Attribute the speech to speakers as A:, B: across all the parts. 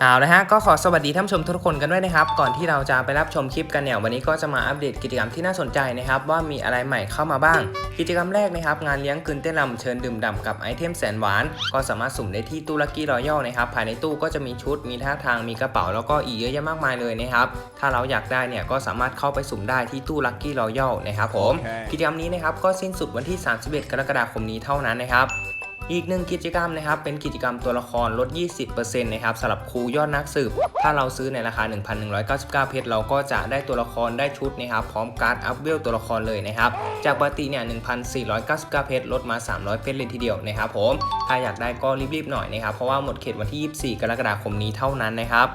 A: เอาละฮะก็ขอสวัสดีท่านผู้ชมทุกคนกันด้วยนะครับ ก่อนที่เราจะไปรับชมคลิปกันเนี่ยวันนี้ก็จะมาอัปเดตกิจกรรมที่น่าสนใจนะครับ ว่ามีอะไรใหม่เข้ามาบ้าง กิจกรรมแรกนะครับ งานเลี้ยงคืนเต้นรำเชิญดื่มด่ำกับไอเทมแสนหวาน ก็สามารถสุ่มได้ที่ตู้ลักกี้รอยัลนะครับภายในตู้ก็จะมีชุดมีท่าทางมีกระเป๋าแล้วก็อีกเยอะแยะมากมายเลยนะครับถ้าเราอยากได้เนี่ยก็สามารถเข้าไปสุ่มได้ที่ตู้ลักกี้รอยัลนะครับผม
B: โอเค
A: กิจกรรมนี้นะครับก็สิ้นสุดวันที่ 31 กรกฎาคมนี้เท่านั้นนะครับ อีกหนึ่งกิจกรรมนะครับเป็นกิจกรรมตัวละครลด 20%นะครับสำหรับครูยอดนักสืบ ถ้าเราซื้อในราคา 1,199 เพชรเราก็จะได้ตัวละครได้ชุดนะครับพร้อมการ์ดอัพเวลตัวละครเลยนะครับจากปกติเนี่ย1,499 เพชรลดมา 300 เพชรเลยทีเดียวนะครับผมถ้าอยากได้ก็รีบๆหน่อยนะครับเพราะว่าหมดเขตวันที่ 24 กรกฎาคมนี้เท่านั้นนะครับ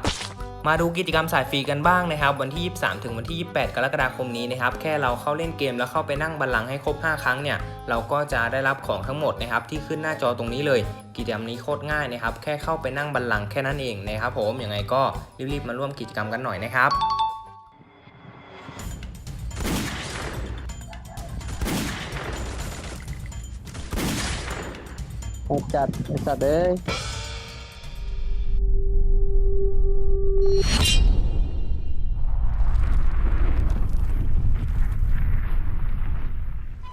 A: มาดูกิจกรรมสายฟรีกันบ้างนะครับ วันที่ 23 ถึงวันที่ 28 กรกฎาคมนี้นะครับ แค่เราเข้าเล่นเกมแล้วเข้าไปนั่งบัลลังก์ให้ครบ 5 ครั้งเนี่ย เราก็จะได้รับของทั้งหมดนะครับที่ขึ้นหน้าจอตรงนี้เลย กิจกรรมนี้โคตรง่ายนะครับ แค่เข้าไปนั่งบัลลังก์แค่นั้นเองนะครับผม ยังไงก็รีบๆมาร่วมกิจกรรมกันหน่อยนะครับ
C: โหดจัดไอ้สัตว์เอ้ย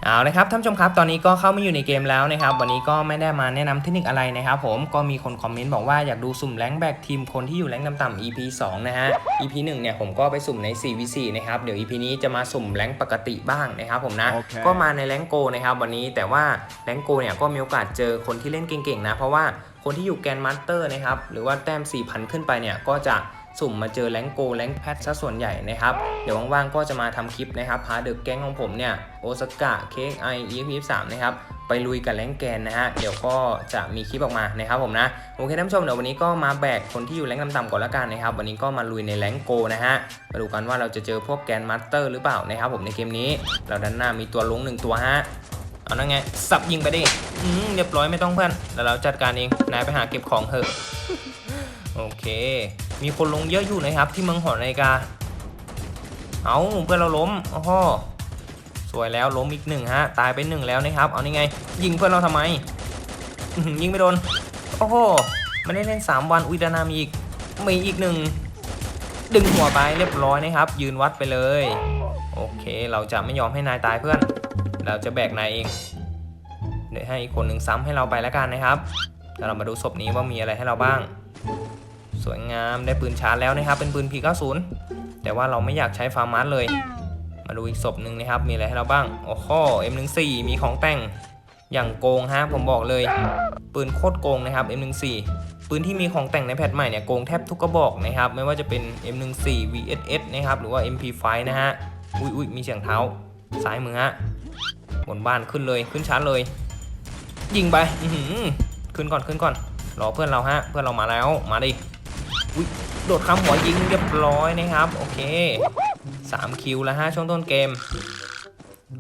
A: เอาละครับท่านผู้ชมครับตอนนี้ก็เข้ามาอยู่ในเกมแล้วนะครับ วันนี้ก็ไม่ได้มาแนะนำเทคนิคอะไรนะครับ ผมก็มีคนคอมเมนต์บอกว่าอยากดูสุ่มแรงค์แบกทีมคนที่อยู่แรงค์ต่ำๆ EP 2 นะฮะ EP 1 เนี่ยผมก็ไปสุ่มใน 4v4 นะครับเดี๋ยว EP นี้จะมาสุ่มแรงค์ปกติบ้างนะครับผมนะ
B: โอเค
A: ก็มาในแรงค์โกนะครับวันนี้แต่ว่าแรงค์โกเนี่ยก็มีโอกาสเจอคนที่เล่นเก่งๆนะเพราะว่าคนที่อยู่แกรนด์มาสเตอร์นะครับหรือว่าแต้ม 4,000 ขึ้นไปเนี่ยก็จะ สุ่มมาเจอแรงโกแรงแพทซะส่วนใหญ่นะครับ เดี๋ยวว่างๆก็จะมาทำคลิปนะครับพาเดอะแก๊งของผมเนี่ยโอซากะเค้กไอเอฟสามนะครับไปลุยกับแรงแกนนะฮะเดี๋ยวก็จะมีคลิปออกมานะครับผมนะโอเคท่านผู้ชมเดี๋ยววันนี้ก็มาแบกคนที่อยู่แรงต่ำๆก่อนละกันนะครับวันนี้ก็มาลุยในแรงโกนะฮะมาดูกันว่าเราจะเจอพวกแกนมาสเตอร์หรือเปล่านะครับผมในเกมนี้ เราด้านหน้ามีตัวลุงหนึ่งตัวฮะเอานั่นไงสับยิงไปดิอืมเรียบร้อยไม่ต้องเพื่อนแล้วเราจัดการเองนายไปหาเก็บของเถอะโอเค มีคนลงเยอะอยู่นะครับ ที่เมืองหอนาฬิกา เอาเพื่อนเราล้มโอ้โหสวยแล้วล้มอีกหนึ่งฮะ ตายไปหนึ่งแล้วนะครับ เอานี่ไง ยิงเพื่อนเราทำไม ยิงไม่โดน โอ้โหไม่ได้เล่น 3 วันอุยดานามีอีก มีอีกหนึ่ง ดึงหัวไปเรียบร้อยนะครับ ยืนวัดไปเลย โอเคเราจะไม่ยอมให้นายตายเพื่อน เราจะแบกนายเอง เดี๋ยวให้อีกคนหนึ่งซ้ำให้เราไปแล้วกันนะครับเดี๋ยวเรามาดูศพนี้ว่ามีอะไรให้เราบ้าง สวยงามได้ปืนชาร์จแล้วนะครับ เป็นปืน P90 แต่ว่าเราไม่อยากใช้ฟาร์มัสเลย มาดูอีกศพหนึ่งนะครับ มีอะไรให้เราบ้าง โอ้โห M14 มีของแต่งอย่างโกงฮะผมบอกเลย ปืนโคตรโกงนะครับ M14 ปืนที่มีของแต่งในแพทใหม่เนี่ยโกงแทบทุกกระบอกนะครับ ไม่ว่าจะเป็น M14 VSS นะครับ หรือว่า MP5 นะฮะ อุ้ยอุ้ยมีเสียงเท้าซ้ายมือฮะบนบ้านขึ้นเลยขึ้นชาร์จเลย ยิงไปขึ้นก่อนขึ้นก่อนรอเพื่อนเราฮะ เพื่อนเรามาแล้วมาดิ โดดข้ามหัวยิงเรียบร้อยนะครับ โอเค 3 คิวแล้วฮะช่วงต้นเกม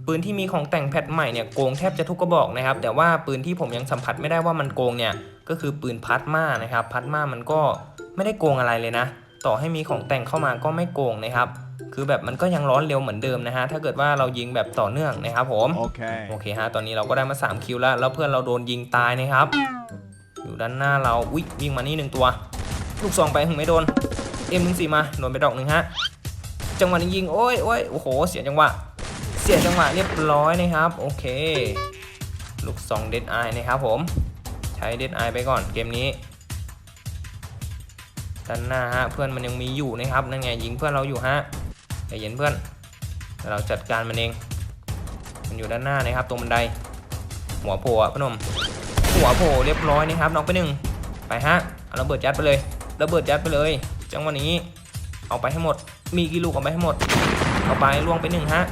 A: ปืนที่มีของแต่งแพทใหม่เนี่ยโกงแทบจะทุกกระบอกนะครับ แต่ว่าปืนที่ผมยังสัมผัสไม่ได้ว่ามันโกงเนี่ย ก็คือปืนพัดมานะครับพัดมามันก็ไม่ได้โกงอะไรเลยนะ ต่อให้มีของแต่งเข้ามาก็ไม่โกงนะครับ คือแบบมันก็ยังร้อนเร็วเหมือนเดิมนะฮะ ถ้าเกิดว่าเรายิงแบบต่อเนื่องนะครับผม
B: Okay.
A: โอเคฮะ ตอนนี้เราก็ได้มา3คิวแล้ว แล้วเพื่อนเราโดนยิงตายนะครับ อยู่ด้านหน้าเรา อุ๊ยยิงมานี่หนึ่งตัว ลูกซองไปถึงไม่โดนเอ็มหนึ่งสี่มาโดนไปดอกหนึ่งฮะจังหวะนี้ยิงโอ้ยโอ้ยโอ้โหเสียจังหวะเสียจังหวะเรียบร้อยนะครับโอเค ลูกซองเดดไอนะครับผมใช้เดดไอไปก่อนเกมนี้ด้านหน้าฮะเพื่อนมันยังมีอยู่นะครับนั่นไงยิงเพื่อนเราอยู่ฮะใจเย็นเพื่อนเราจัดการมันเอง มันอยู่ด้านหน้านะครับตรงบันได หัวโผล่ะพอหนมหัวโผล่เรียบร้อยนะครับน้องไปหนึ่งไปฮะเอาระเบิดยัดไปเลย ระเบิดยัดไปเลย จังหวะนี้ เอาไปให้หมด มีกี่ลูกเอาไปให้หมด เอาไปล่วงไปหนึ่งฮะ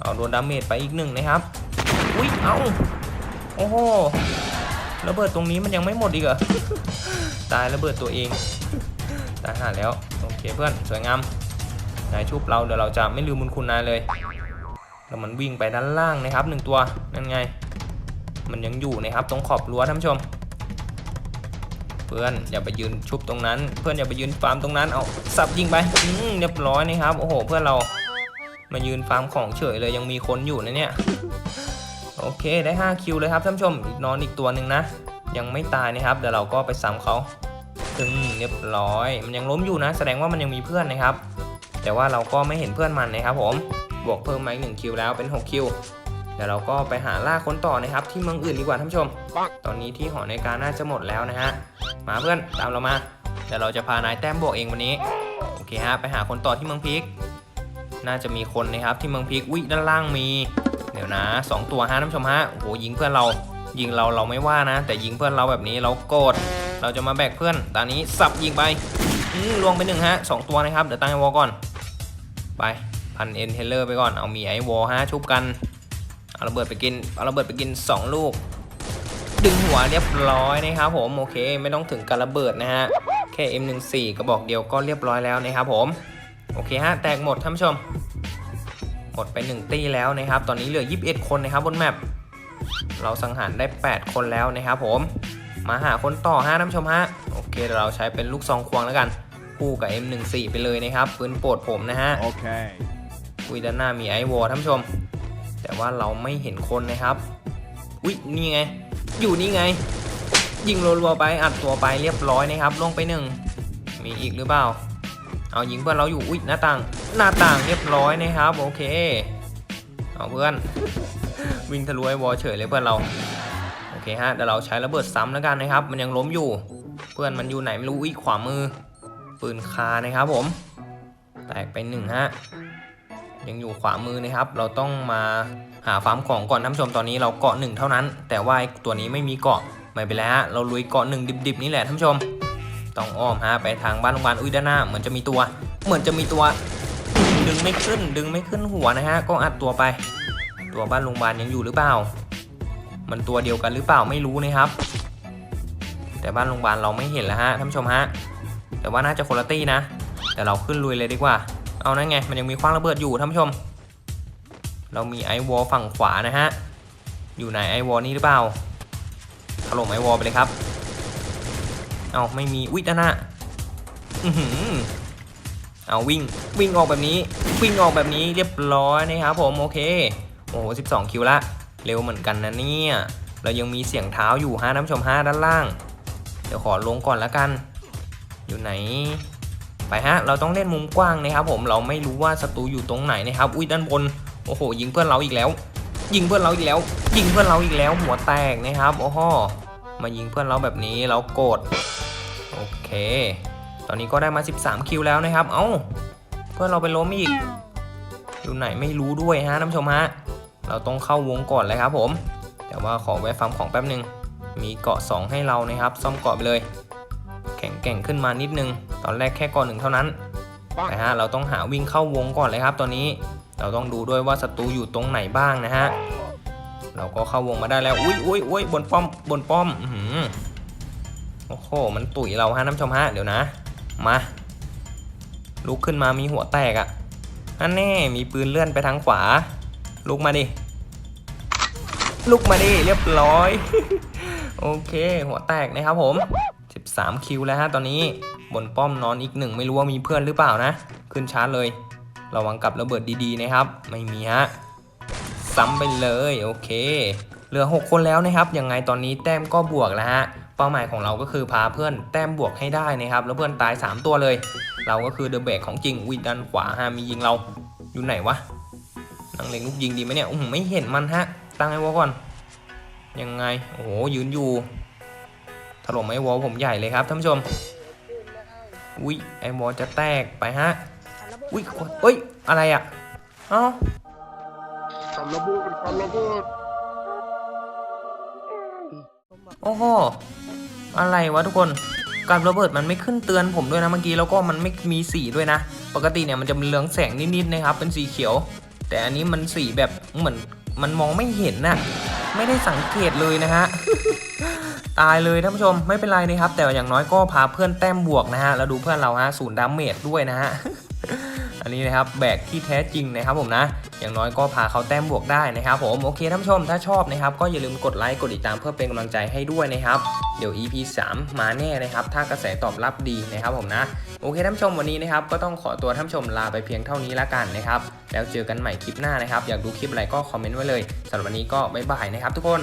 A: เอาโดนดาเมจไปอีกหนึ่งนะครับ อุ้ย เอาโอ้โห ระเบิดตรงนี้มันยังไม่หมดอีกเหรอ ตายระเบิดตัวเอง ตายหาแล้ว โอเคเพื่อน สวยงาม นายชุบเราเดี๋ยวเราจะไม่ลืมบุญคุณนายเลย แล้วมันวิ่งไปด้านล่างนะครับหนึ่งตัว นั่นไง มันยังอยู่นะครับตรงขอบรั้วท่านผู้ชม เพื่อนอย่าไปยืนชุบตรงนั้น เพื่อนอย่าไปยืนฟาร์มตรงนั้นเอาสับยิงไปอืมเรียบร้อยนะครับโอ้โห เพื่อนเรามายืนฟาร์มของเฉยเลยยังมีคนอยู่นะเนี่ยโอเคได้5คิวเลยครับท่านผู้ชมนอนอีกตัวหนึ่งนะ ยังไม่ตายนะครับเดี๋ยวเราก็ไปซ้ำเขาซึ่งเรียบร้อย มันยังล้มอยู่นะ แสดงว่ามันยังมีเพื่อนนะครับ แต่ว่าเราก็ไม่เห็นเพื่อนมันนะครับผมบวกเพิ่มมาอีกหนึ่งคิวแล้วเป็น6คิวเดี๋ยวเราก็ไปหาล่าคนต่อนะครับ ที่เมืองอื่นดีกว่าท่านผู้ชม ตอนนี้ที่หอในการน่าจะหมดแล้วนะฮะ มาเพื่อนตามเรามาเดี๋ยวเราจะพานายแต้มบวกเองวันนี้โอเคฮะไปหาคนต่อที่เมืองพีกน่าจะมีคนนะครับที่เมืองพีกอุ้ยด้านล่างมีเดี๋ยวนะสองตัวฮะท่านผู้ชมฮะโอ้โหยิงเพื่อนเรายิงเราเราไม่ว่านะ แต่ยิงเพื่อนเราแบบนี้เราโกรธเราจะมาแบกเพื่อนตอนนี้สับยิงไปอืมลวงไปหนึ่งฮะสองตัวนะครับเดี๋ยวตั้งไอวอลก่อน ไปพันเอ็นเทเลอร์ไปก่อนเอามีไอวอลฮะชุบกันเอาระเบิดไปกินเอาระเบิดไปกิน 2 ลูก ดึงหัวเรียบร้อยนะครับผมโอเค ไม่ต้องถึงการระเบิดนะฮะแค่ M14 กระบอกเดียวก็เรียบร้อยแล้วนะครับผมโอเคฮะแตกหมดท่านผู้ชม หมดไป 1 ตี้แล้วนะครับ ตอนนี้เหลือ 21 คนนะครับบนแมปเราสังหารได้ 8 คนแล้วนะครับผมมาหาคนต่อฮะท่านผู้ชมฮะโอเคเดี๋ยวเราใช้เป็นลูกซองควงแล้วกันคู่กับ M14 ไปเลยนะครับปืนโปรดผมนะฮะ
B: Okay.
A: อุ้ยด้านหน้ามีไอวอลท่านผู้ชม แต่ว่าเราไม่เห็นคนนะครับอุ้ยนี่ไง อยู่นี่ไง ยิงรัวๆไปอัดตัวไปเรียบร้อยนะครับลงไปหนึ่งมีอีกหรือเปล่า เอายิงเพื่อนเราอยู่อุ้ยหน้าต่าง หน้าต่างเรียบร้อยนะครับ โอเค เอาเพื่อน วิ่งทะลุไอวอลเฉยเลยเพื่อนเราโอเคฮะเดี๋ยวเราใช้ระเบิดซ้ำแล้วกันนะครับ มันยังล้มอยู่ เพื่อนมันอยู่ไหนไม่รู้อุ้ยขวามือปืนคานะครับผม แตกไปหนึ่งฮะ ยังอยู่ขวามือนะครับ เราต้องมาหาฟาร์มของก่อนท่านผู้ชมตอนนี้เราเกาะหนึ่งเท่านั้น แต่ว่าไอตัวนี้ไม่มีเกาะไม่เป็นไรฮะเราลุยเกาะหนึ่งดิบๆนี่แหละท่านผู้ชม ต้องอ้อมฮะไปทางบ้านโรงพยาบาลอุ้ยด้านหน้าเหมือนจะมีตัว เหมือนจะมีตัวดึงไม่ขึ้น ดึงไม่ขึ้นหัวนะฮะก็อัดตัวไป ตัวบ้านโรงพยาบาลยังอยู่หรือเปล่า มันตัวเดียวกันหรือเปล่าไม่รู้นะครับ แต่บ้านโรงพยาบาลเราไม่เห็นแล้วฮะท่านผู้ชมฮะแต่ว่าน่าจะคนละตี้นะ แต่เราขึ้นลุยเลยดีกว่า เอานั่นไง มันยังมีคว้างระเบิดอยู่ท่านผู้ชม เรามีไอวอลฝั่งขวานะฮะ อยู่ไหนไอวอลนี่หรือเปล่า ถล่มไอวอลไปเลยครับ เอาไม่มีวิด้านหน้าอือหือเอาวิ่งวิ่งออกแบบนี้ วิ่งออกแบบนี้เรียบร้อยนะครับผมโอเค โอ้โห12คิวละ เร็วเหมือนกันนะเนี่ย เรายังมีเสียงเท้าอยู่ฮะท่านผู้ชมฮะด้านล่าง เดี๋ยวขอลงก่อนละกัน อยู่ไหน ไปฮะ เราต้องเล่นมุมกว้างนะครับผม เราไม่รู้ว่าศัตรูอยู่ตรงไหนนะครับ อุ้ยด้านบน โอ้โห ยิงเพื่อนเราอีกแล้ว ยิงเพื่อนเราอีกแล้ว ยิงเพื่อนเราอีกแล้ว หัวแตกนะครับ โอ้โห มายิงเพื่อนเราแบบนี้ เราโกรธ โอเค ตอนนี้ก็ได้มา 13 คิวแล้วนะครับ เอ้า เพื่อนเราไปล้มอีก อยู่ไหนไม่รู้ด้วยฮะท่านผู้ชมฮะ เราต้องเข้าวงก่อนเลยครับผม แต่ว่าขอแวะฟาร์มของแป๊บหนึ่งมีเกาะ 2 ให้เรานะครับ ซ่อมเกาะไปเลย แข็งแกร่งขึ้นมานิดนึง ตอนแรกแค่ก่อนหนึ่งเท่านั้นนะฮะเราต้องหาวิ่งเข้าวงก่อนเลยครับ ตอนนี้เราต้องดูด้วยว่าศัตรูอยู่ตรงไหนบ้างนะฮะเราก็เข้าวงมาได้แล้วอุ้ยอุ้ยอุ้ยบนป้อมบนป้อมอือหือโอ้โหมันตุ๋ยเราฮะน้ำชมฮะเดี๋ยวนะ มาลุกขึ้นมามีหัวแตกอะ่ะอันแน่มีปืนเลื่อนไปทางขวา ลุกมาดิลุกมาดิเรียบร้อย โอเค หัวแตกนะครับผม 3 คิวแล้วฮะตอนนี้บนป้อมนอนอีกหนึ่งไม่รู้ว่ามีเพื่อนหรือเปล่านะ ขึ้นชาร์จเลย ระวังกับระเบิดดีๆนะครับ ไม่มีฮะซ้ำไปเลยโอเค เหลือ 6 คนแล้วนะครับ ยังไงตอนนี้แต้มก็บวกแล้วฮะเป้าหมายของเราก็คือพาเพื่อนแต้มบวกให้ได้นะครับ แล้วเพื่อนตาย 3 ตัวเลย เราก็คือเดอะแบกของจริงวิดด้านขวาฮะมียิงเราอยู่ไหนวะนังเล็งลูกยิงดีไหมเนี่ยอือหือไม่เห็นมันฮะตั้งไอ้วอก่อนยังไงโอ้โหยืนอยู่ ถล่มไอ้วอลผมใหญ่เลยครับท่านผู้ชม อุ้ยไอ้วอลจะแตกไปฮะ อุ้ยขวดเอ้ย อะไรอะ เอ้า
B: Kan labur, kan labur.
A: โอ้โห อะไรวะทุกคนการระเบิดมันไม่ขึ้นเตือนผมด้วยนะเมื่อกี้แล้วก็มันไม่มีสีด้วยนะ ปกติเนี่ยมันจะเป็นเรืองแสงนิดๆนะครับ เป็นสีเขียว แต่อันนี้มันสีแบบเหมือนมันมองไม่เห็นน่ะไม่ได้สังเกตเลยนะฮะ ตายเลยท่านผู้ชมไม่เป็นไรนะครับ แต่อย่างน้อยก็พาเพื่อนแต้มบวกนะฮะแล้วดูเพื่อนเราฮะศูนย์ดาเมจด้วยนะฮะอันนี้นะครับแบกที่แท้จริงนะครับผมนะอย่างน้อยก็พาเขาแต้มบวกได้นะครับผมโอเคท่านผู้ชมถ้าชอบนะครับก็อย่าลืมกดไลค์กดติดตามเพื่อเป็นกำลังใจให้ด้วยนะครับเดี๋ยว EP 3 มาแน่นะครับถ้ากระแสตอบรับดีนะครับผมนะโอเคท่านผู้ชมวันนี้นะครับก็ต้องขอตัวท่านผู้ชมลาไปเพียงเท่านี้ละกันนะครับแล้วเจอกันใหม่คลิปหน้านะครับ อยากดูคลิปอะไรก็คอมเมนต์ไว้เลยสำหรับวันนี้ก็บ๊ายบายนะครับทุกคน